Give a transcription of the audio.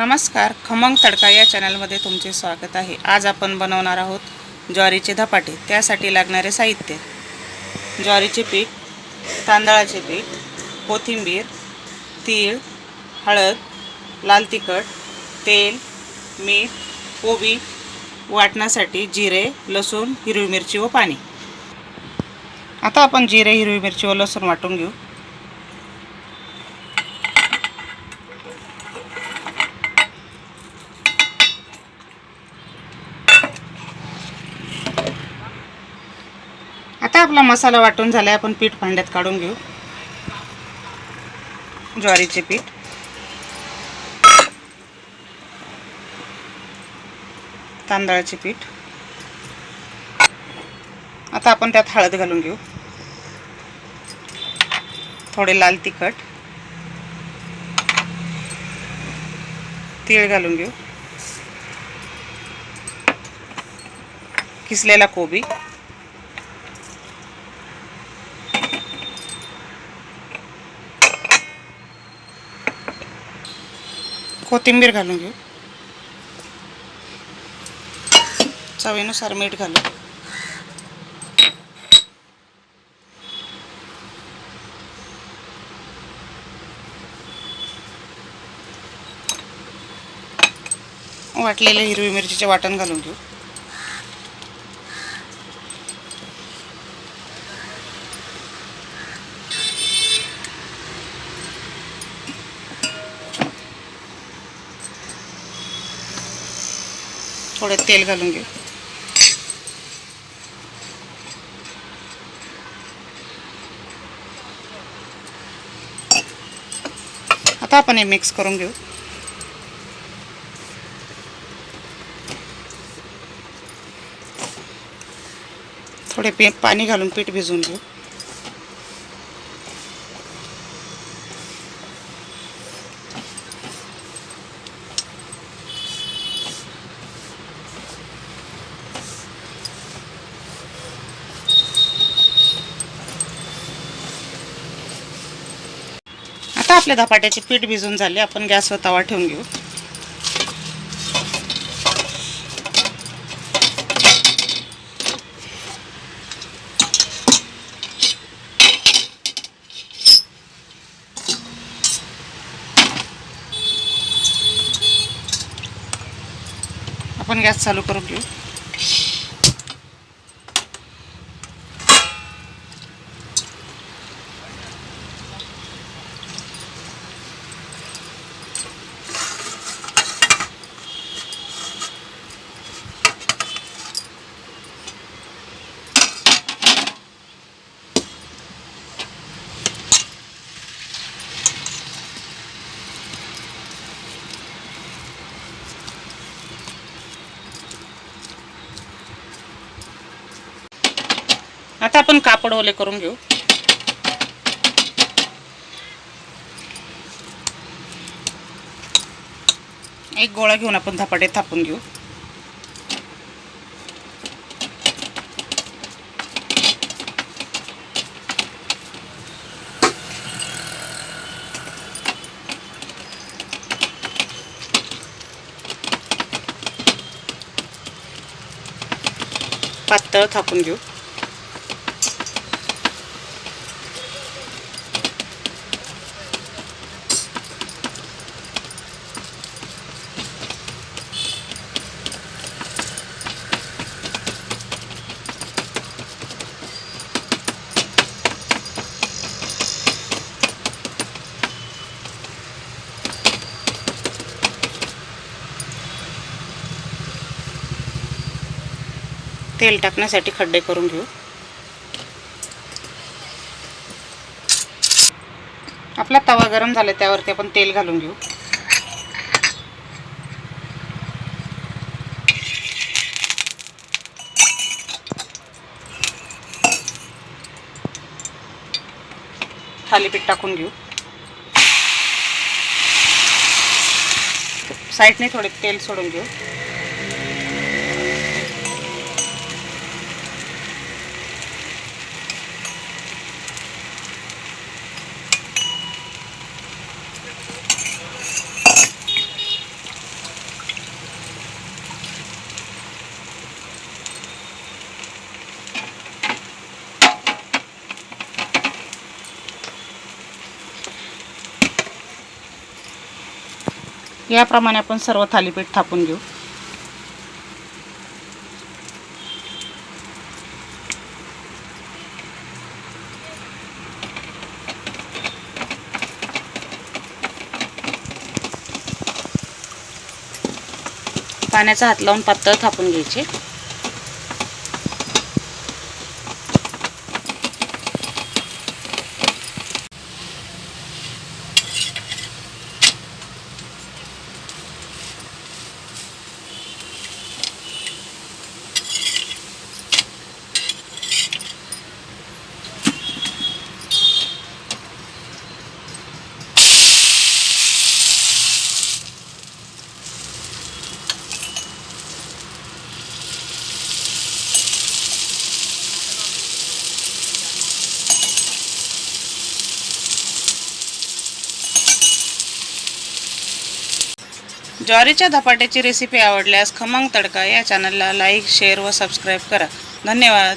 नमस्कार खमंग तडका या चॅनलमध्ये तुमचे स्वागत आहे. आज आपण बनवणार आहोत ज्वारीचे धपाटे त्यासाठी लागणारे साहित्य. ज्वारीचे पीठ तांदळाचे पीठ कोथिंबीर तीळ हळद लाल तिखट तेल मीठ कोबी वाटण्यासाठी जिरे लसूण हिरवी मिरची व पाणी. आता आपण जिरे हिरवी मिरची व लसूण वाटून घेऊ. आता आपला मसाला वाटून झाला आहे आपण पीठ भांड्यात काढून घेऊ. ज्वारीचे पीठ. तांदळाचे पीठ. आता आपण त्यात हळद घालून घेऊ. थोडे लाल तिखट. तीळ घालून घेऊ. किसलेला कोबी. कोथिंबीर घालून घेऊ. चवीनुसार मीठ घालू. वाटलेले हिरवी मिरचीचे वाटण घालून घेऊ. थोडे तेल घालून घेऊ. आता आपण हे मिक्स करून घेऊ. थोडे पे पाणी घालून पीठ भिजवून घेऊ. आता आपल्या धपाट्याचे पीठ भिजून झाले. आपण गॅसवर तवा ठेवून घेऊ. आपण गॅस चालू करून घेऊ. आता आपण कापड ओले करून घेऊ. एक गोळा घेऊन आपण धपाटे थापून घेऊ. पातळ थापून घेऊ. तेल टाकण्यासाठी खड्डे करून घेऊ. आपला तवा गरम झाला त्यावरती आपण तेल घालून घेऊ. थालीपीठ टाकून घेऊ. साईडने थोडे तेल सोडून घेऊ. याप्रमाणे आपण सर्व थालीपीठ थापून घेऊ. पाण्याचा हात लावून पातळ थापून घ्यायचे. ज्वारीच्या धपाट्याची रेसिपी आवडल्यास खमंग तडका या चॅनलला लाईक शेअर व सबस्क्राईब करा. धन्यवाद.